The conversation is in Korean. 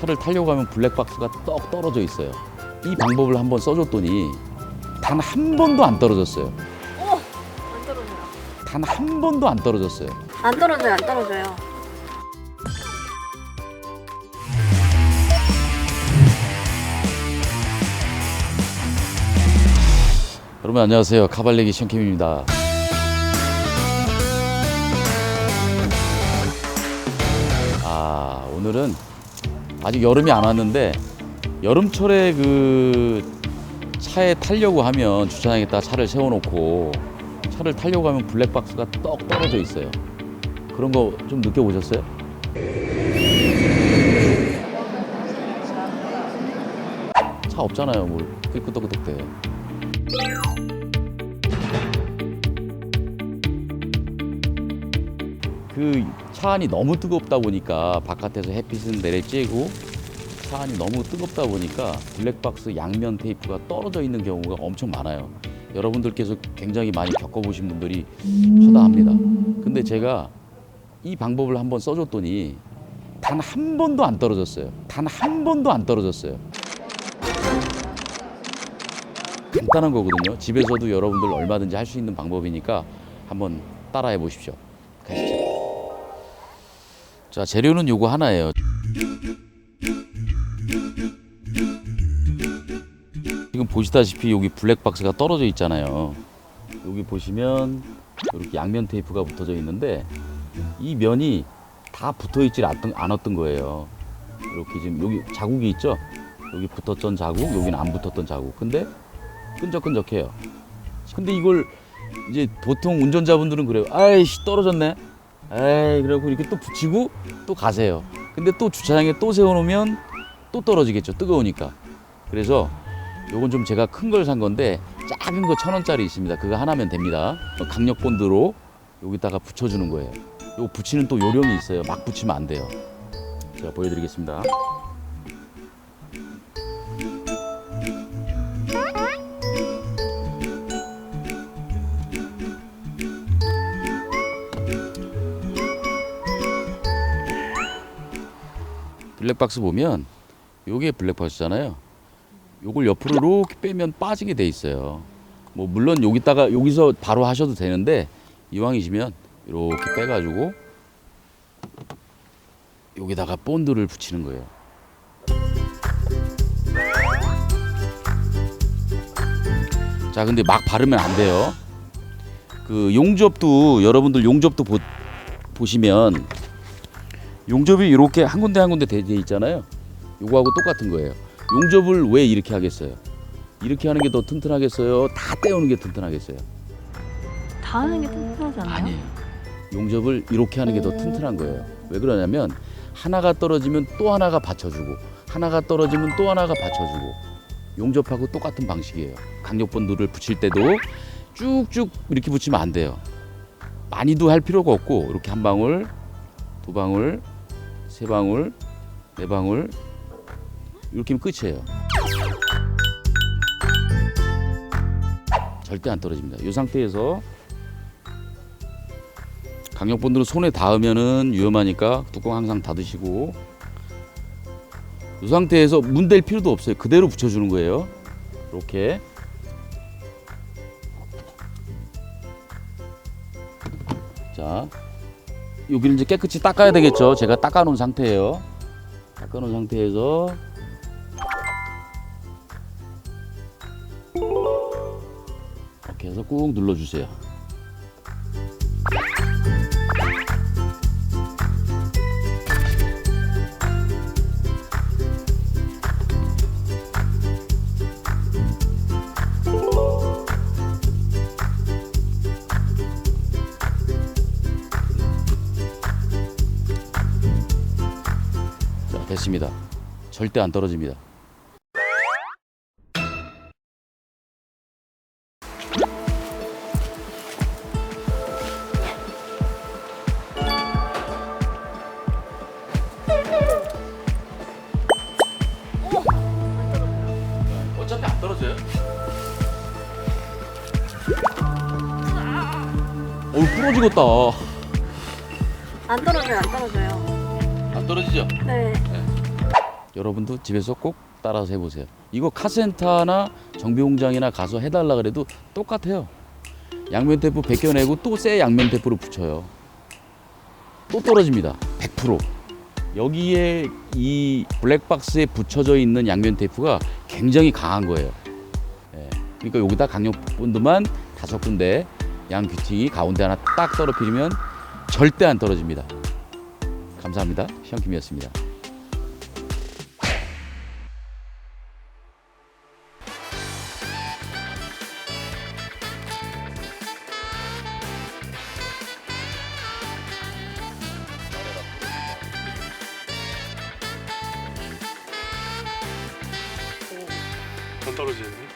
차를 타려고 하면 블랙박스가 떡 떨어져 있어요. 이 방법을 한번 써줬더니 단 한 번도 안 떨어졌어요. 안 떨어져요. 단 한 번도 안 떨어졌어요. 안 떨어져요. 안 떨어져요. 여러분 안녕하세요. 카발레기 션캠입니다. 아 오늘은 아직 여름이 안 왔는데 여름철에 그 차에 타려고 하면 주차장에다 차를 세워놓고 차를 타려고 하면 블랙박스가 떡 떨어져 있어요. 그런 거 좀 느껴보셨어요? 차 없잖아요. 뭘 끄덕끄덕 대. 그 차 안이 너무 뜨겁다 보니까 바깥에서 햇빛은 내리쬐고 차 안이 너무 뜨겁다 보니까 블랙박스 양면 테이프가 떨어져 있는 경우가 엄청 많아요. 여러분들께서 굉장히 많이 겪어보신 분들이 허다합니다. 근데 제가 이 방법을 한번 써줬더니 단 한 번도 안 떨어졌어요. 단 한 번도 안 떨어졌어요. 간단한 거거든요. 집에서도 여러분들 얼마든지 할 수 있는 방법이니까 한번 따라해 보십시오. 자, 재료는 요거 하나예요. 지금 보시다시피 여기 블랙박스가 떨어져 있잖아요. 여기 보시면 이렇게 양면 테이프가 붙어져 있는데 이 면이 다 붙어 있질 않던, 않았던 거예요. 이렇게 지금 여기 자국이 있죠? 여기 붙었던 자국, 여기는 안 붙었던 자국. 근데 끈적끈적해요. 근데 이걸 이제 보통 운전자분들은 그래요. 아이씨 떨어졌네. 에이 그러고 이렇게 또 붙이고 또 가세요. 근데 또 주차장에 또 세워놓으면 또 떨어지겠죠. 뜨거우니까. 그래서 요건 좀 제가 큰 걸 산 건데 작은 거 천 원짜리 있습니다. 그거 하나면 됩니다. 강력 본드로 여기다가 붙여주는 거예요. 요 붙이는 또 요령이 있어요. 막 붙이면 안 돼요. 제가 보여드리겠습니다. 블랙박스 보면 요게 블랙박스잖아요. 요걸 옆으로 이렇게 빼면 빠지게 돼 있어요. 뭐 물론 여기다가 여기서 바로 하셔도 되는데 이왕이시면 이렇게 빼가지고 여기다가 본드를 붙이는 거예요. 자, 근데 막 바르면 안 돼요. 그 용접도 여러분들 용접도 보, 보시면 용접이 이렇게 한 군데 한 군데 돼 있잖아요. 요거하고 똑같은 거예요. 용접을 왜 이렇게 하겠어요? 이렇게 하는 게 더 튼튼하겠어요? 다 떼우는 게 튼튼하겠어요? 다 하는 게 튼튼하지 않나요? 아니에요. 용접을 이렇게 하는 게 더 튼튼한 거예요. 왜 그러냐면 하나가 떨어지면 또 하나가 받쳐주고 하나가 떨어지면 또 하나가 받쳐주고 용접하고 똑같은 방식이에요. 강력 본드를 붙일 때도 쭉쭉 이렇게 붙이면 안 돼요. 많이도 할 필요가 없고 이렇게 한 방울, 두 방울, 세 방울, 네 방울 이렇게 하면 끝이에요. 절대 안 떨어집니다. 이 상태에서 강력 본드를 손에 닿으면은 위험하니까 뚜껑 항상 닫으시고 이 상태에서 문 댈 필요도 없어요. 그대로 붙여주는 거예요. 이렇게 자 여기를 이제 깨끗이 닦아야 되겠죠. 제가 닦아놓은 상태예요. 닦아놓은 상태에서 이렇게 해서 꾹 눌러주세요. 됐습니다. 절대 안 떨어집니다. 어차피 안 떨어져요. 어우 부러지겠다. 안 떨어져요. 안 떨어져요. 안 떨어지죠? 네. 여러분도 집에서 꼭 따라서 해보세요. 이거 카센터나 정비공장이나 가서 해달라 그래도 똑같아요. 양면 테이프 벗겨내고 또 새 양면 테이프로 붙여요. 또 떨어집니다. 100%. 여기에 이 블랙박스에 붙여져 있는 양면 테이프가 굉장히 강한 거예요. 예. 그러니까 여기다 강력 본드만 다섯 군데 양 귀퉁이 가운데 하나 딱 떨어뜨리면 절대 안 떨어집니다. 감사합니다. 시험킴이었습니다. 안 떨어지는데?